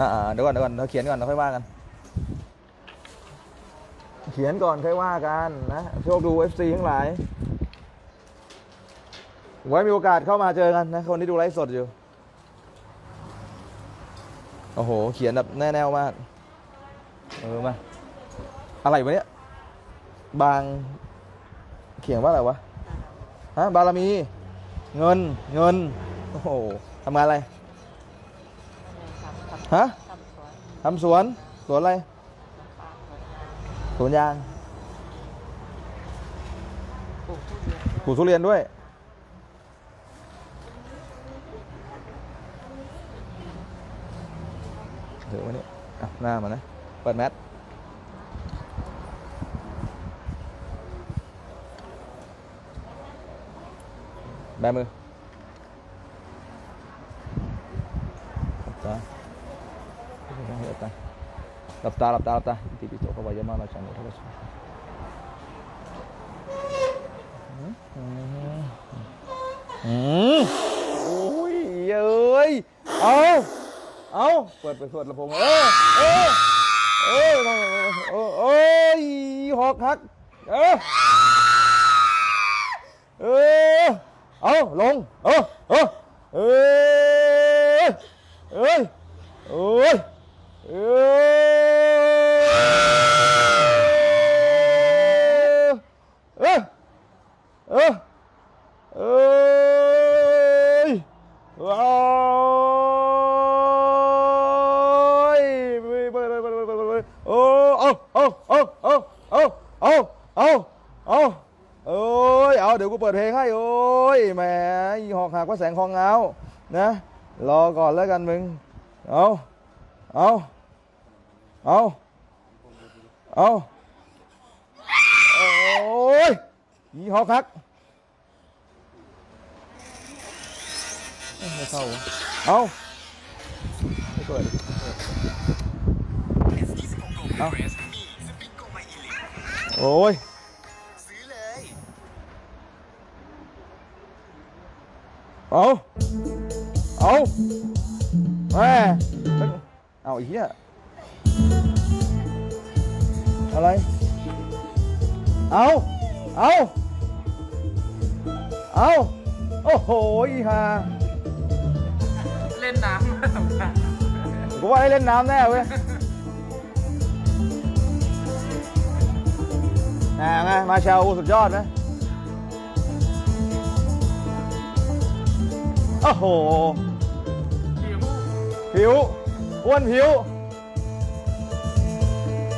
อ่าเดี๋ยวก่อนเดี๋ยวก่อนเราเขียนก่อนเราค่อยว่ากัน เขียนก่อนค่อยว่ากันนะโชคดู FC ทั้งหลาย ไว้มีโอกาสเข้ามาเจอกันนะคนที่ดูไลฟ์สดอยู่ โอ้โห เขียนแบบแน่แน่วมาก เออมา อะไรวะเนี่ยบาง เขียนว่าอะไรวะ ฮะ บารมี เงิน เงิน โอ้โหทำงานอะไร ฮะทำสวนทำสวน สวนอะไรปลาสวนยางสวนยางปลูกทุเรียนปลูกทุเรียนด้วย ถือไว้นี่อะหน้ามานะ เปิดแมสแบมือหลับตา หลับตาหลับตาหลับตาตาอิติปิโสภวายมะราชนโนทัสสะอืมโอ้ยเอ้ยเอาเอาเปิดเปิดเปิดลำโพงเออเออเออเออเออเอ้ยหอกหักเออเออเอาลงเออเออเออเอ้ยเอ้ย เอ้ยเออเออเอ้ยว้ายไม่ไม่ไม่ไม่ไม่ไม่ไม่โอ้เอาเอาเอาเอาเอาเอาเอาเอาโอ้ยเอาเดี๋ยวกูเปิดเพลงให้โอ้ยแหมอีหอกหักว่าแสงคองเงานะรอก่อนแล้วกันมึงเอาเอา Ô. Ô. Ôi. Gì khó khắc. Hơi sâu Ô. Ô. Ôi. Ô. Ô. Ê. Đâu ý à. อาไม่เปิดเอาโอ้ยซื้อเลยเอาเอาแม่เอาไอ้เหี้ยอะไร เอาเอาเอาโอ้โหอีห่าเล่นน้ำสำคัญกูว่าได้เล่นน้ำแน่เว้ยแหมไงมาเชลสุดยอดไหมโอ้โหผิวผิว อ้วนผิว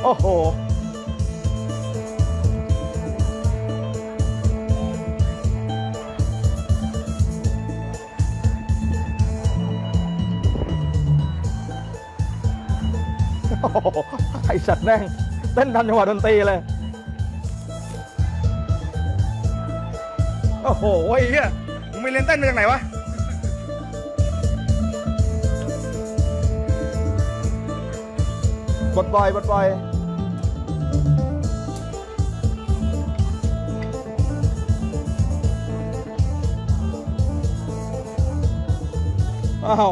โอ้โห ไอสัตว์แม่งเต้นทันจังหวะดนตรีเลย โอ้โหไอ้เหี้ยมึงไปเรียนเต้นมาจากไหนวะ บดปล่อยบดปล่อยอ้าว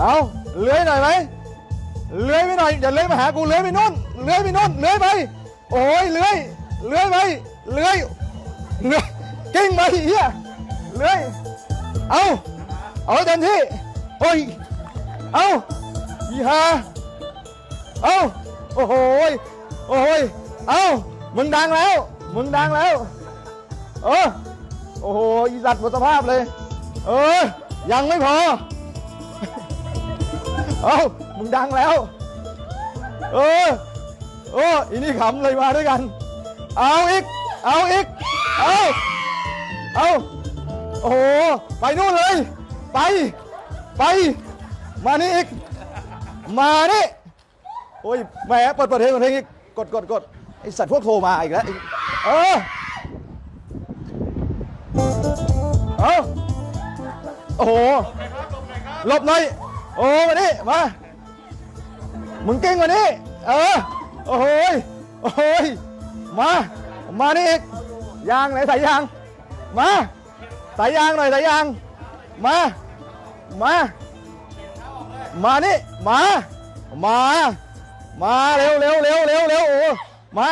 เอาเลื้อยหน่อยไหมเลื้อยไปหน่อยอย่าเลื้อยมาหากูเลื้อยไปนู่นเลื้อยไปนู่นเลื้อยไป โอ้ยเลื้อยเลื้อยไปเลื้อยเลื้อยกิ้งไปเฮียเลื้อยเอาเอาเต็มที่โอ้ยเอาอีฮาเอาโอ้โหยโอ้โหยเอามึงดังแล้วมึงดังแล้วเออโอ้โหอีสัตว์หมดสภาพเลย เออยังไม่พอ เอามึงดังแล้ว เออโอ้อีนี่ขำเลยมาด้วยกัน เอาอีก เอาอีก เอาเอาโอ้โห ไปนู่นเลย ไป ไป มานี่อีก มานี่ โอ้ย แหมเปิดเปิดเพลงเปิดเพลงอีก กดกดกดไอสัตว์พวกโทรมาอีกแล้ว เออ เอาโอ้โห หลบหน่อย โอ้มานี่มา มึงเก่งกว่านี้ เออ โอ้โหยโอ้โหยมา มานี่อีก ยางไหนสายยาง มา สายยางหน่อยสายยาง มา มา มานี่ มา มา มาเร็วเร็วเร็วเร็วเร็วโอ้มา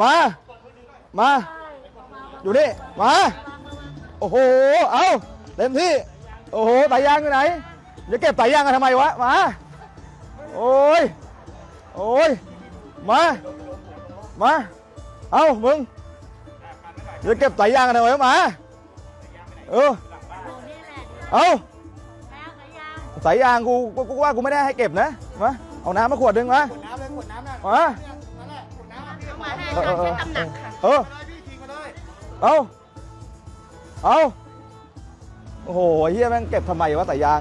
มา มา อยู่นี่ มา โอ้โห เอาเต็มที่ โอ้โหสายยางอยู่ไหน จะเก็บสายยางกันทำไมวะ มา โอ้ย โอ้ย มา มา เอามึงจะเก็บสายยางกันทำไมวะมา เออเอาสายยางกูกูกูว่ากูไม่ได้ให้เก็บนะ มา เอาน้ำมาขวดหนึงมาน้ำเลยขวดน้ำน่ะมานั่นแหละขวดน้ำอะเอามาให้การใช้ตำหนักค่ะ เออ เลยพี่ทิ้งมาเลยเอา เอา โอ้โหเฮียแม่งเก็บทำไมวะสายยาง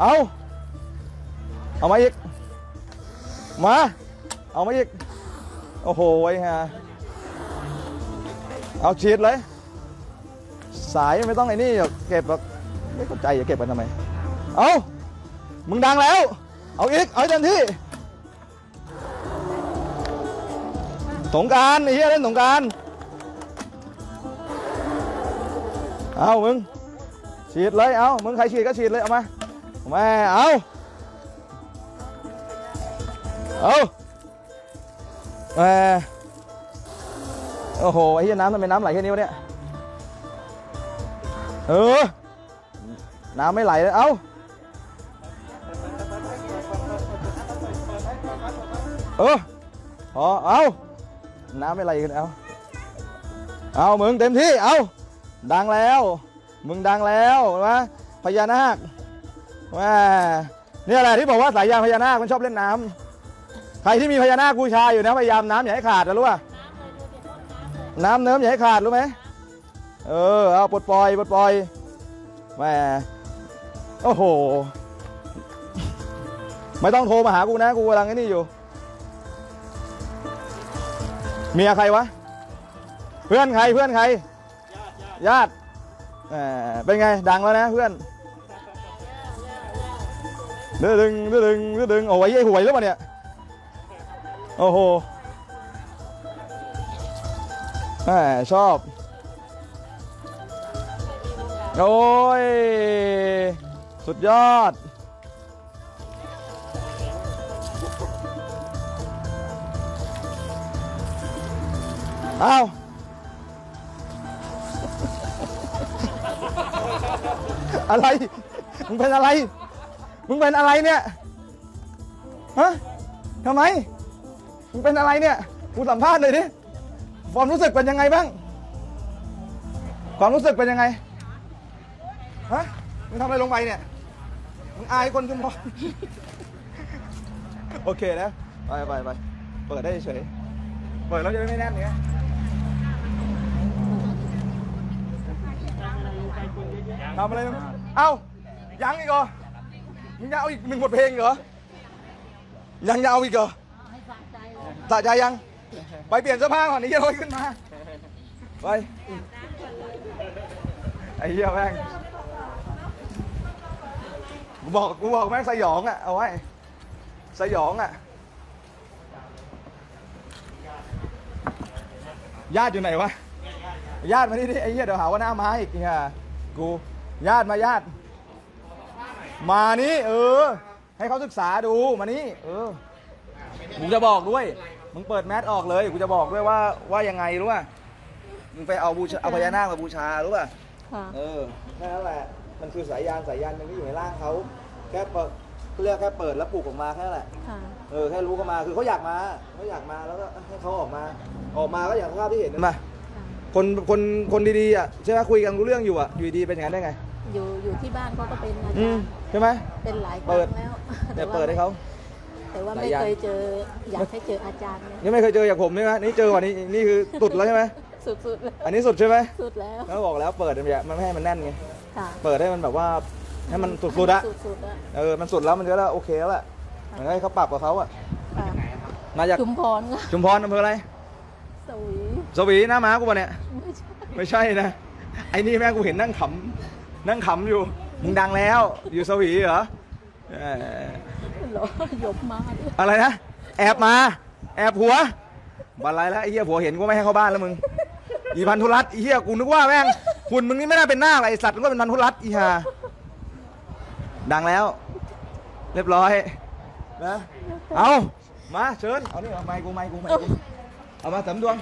เอา เอามาอีก มา เอามาอีก โอ้โหไอ้ห่าเอาฉีดเลย สายไม่ต้องไอ้นี่หรอกเก็บแบบไม่เข้าใจอย่าเก็บกันทำไม เอามึงดังแล้ว เอาอีก เอาให้เต็มที่ สงการไอ้เหี้ยเล่นสงการ เอามึงฉีดเลย เอามึงใครฉีดก็ฉีดเลย เอามา แม่เอาเอาแม่โอ้โหไอ้เหี้ยน้ำทำไมน้ำไหลแค่นี้วะเนี่ยเออ น้ำไม่ไหลเลยเอาเออพอเอาน้ำไม่ไหลกันเอาเอามึงเต็มที่เอาดังแล้ว มึงดังแล้วนะพญานาค ว่าเนี่ยแหละที่บอกว่าสายยางพญานาคมันชอบเล่นน้ำใครที่มีพญานาคบูชาอยู่นะพยายามน้ำอย่าให้ขาดนะรู้ป่ะน้ำเนิ้มอย่าให้ขาดรู้ไหมเออเอาปลดปล่อยปลดปล่อยแหมโอ้โห ไม่ต้องโทรมาหากูนะกูกำลังไอ้นี่อยู่ เมียใครวะ เพื่อนใครเพื่อนใคร ญาติแหมเป็นไงดังแล้วนะเพื่อน ดือดึงดือดึงเดือดึงโอ้ยไอ้หวยหรือเปล่าเนี่ย โอ้โหแหมชอบ โอ้ย สุดยอด อ้าวอะไร มึงเป็นอะไร มึงเป็นอะไรเนี่ยฮะทำไม มึงเป็นอะไรเนี่ยกูสัมภาษณ์หน่อยดิความรู้สึกเป็นยังไงบ้าง ความรู้สึกเป็นยังไงฮะมึงทำอะไรลงไปเนี่ยมึงอายคนชุมพรโอเคนะไปไปไปเปิดได้เฉยเปิดแล้วจะได้ไม่แน่นเนี่ยทำอะไร เอ้ายังอีกเห รอมึงจะเอาอีกหนึ่งบทเพลงเหรอ ยังจะเอาอีกเหรอสะใจยัง ไปเปลี่ยนเสื้อผ้าก่อนนี่จะลอยขึ้นมา ไป ไอ้เหี้ยแม่งกูบอกกูบอกแม่งสยองอะ เอาไว้ สยองอะ ญาติอยู่ไหนวะ ญาติมาดิไอ้เหี้ยเดี๋ยวหาว่าหน้าไม้อีกเนี่ยกู ญาติมาญาติ มานี่เออ ให้เขาศึกษาดูมานี่เออกูจะบอกด้วย มึงเปิดแมสออกเลยกูจะบอกด้วยว่าว่ายังไงรู้ป่ะมึงไปเอาบูชาเอาพญานาคมาบูชารู้ป่ะค่ะเออแค่นั้นแหละมันคือสายยานสายยานหนึงที่อยู่ในร่างเขาแค่เปิดเรียกแค่เปิดแล้วปลูกออกมาแค่นั้นแหละค่ะเออแค่รู้ก็มาคือเขาอยากมาเขาอยากมาแล้วก็ให้เขาออกมา ออกมาก็อย่างภาพที่เห็นมาคนคนคนดีๆอะใช่ไหมคุยกันรู้เรื่องอยู่อะอยู่ดีๆเป็นอย่างนั้นได้ไงค อยู่อยู่ที่บ้านเขาก็เป็นอาอืจามรย์ใช่ไหมเป็นหลายคเปิรั้ดงแล้วเนี่ยเปิดให้เขาแต่ว่าหลาไม่ยอย่างเคยเจออยากให้เจออาจารย์เนี่ยยังไม่เคยเจออย่างผมใช่ไหมนี่เจอวันนี้นี่คือสุดแล้วใช่ไหมสุดๆแล้วอันนี้สุดใช่ไหมสุดแล้วแล้วบอกแล้วเปิดมันอย่ามันไม่ให้มันแน่นไงค่ะเปิดให้มันแบบว่าให้มันสุดๆอะสุดๆอะเออมันสุดแล้วมันก็แล้วโอเคแล้วแหละมันให้เขาปรับกับเขาอะค่ะมาจากชุมพรค่ะชุมพรอำเภออะไรสวีสวีหน้าม้ากูปะเนี่ยไม่ใช่ไม่ใช่นะไอ้นี่แม่งกูเห็นนั่งขำ นั่งขำอยู่ มึงดังแล้ว อยู่สวีเหรอเอ่อเหรอยบมาด้วยอะไรนะ แอบมา แอบผัวบันไรแล้วไอ้เหี้ยผัวเห็นกูไม่ให้เข้าบ้านแล้วมึง อีพันธุรัตน์ไอ้เหี้ยกูนึกว่าแม่งหุ่นมึงนี่ไม่น่าเป็นหน้าอะไรไอ้สัตว์มึงก็เป็นพันธุรัตน์อีห่าดังแล้ว เรียบร้อยนะเอามาเชิญเอานี่เอาไม้กูไม้กูไม้กูเอามาเสริมดวง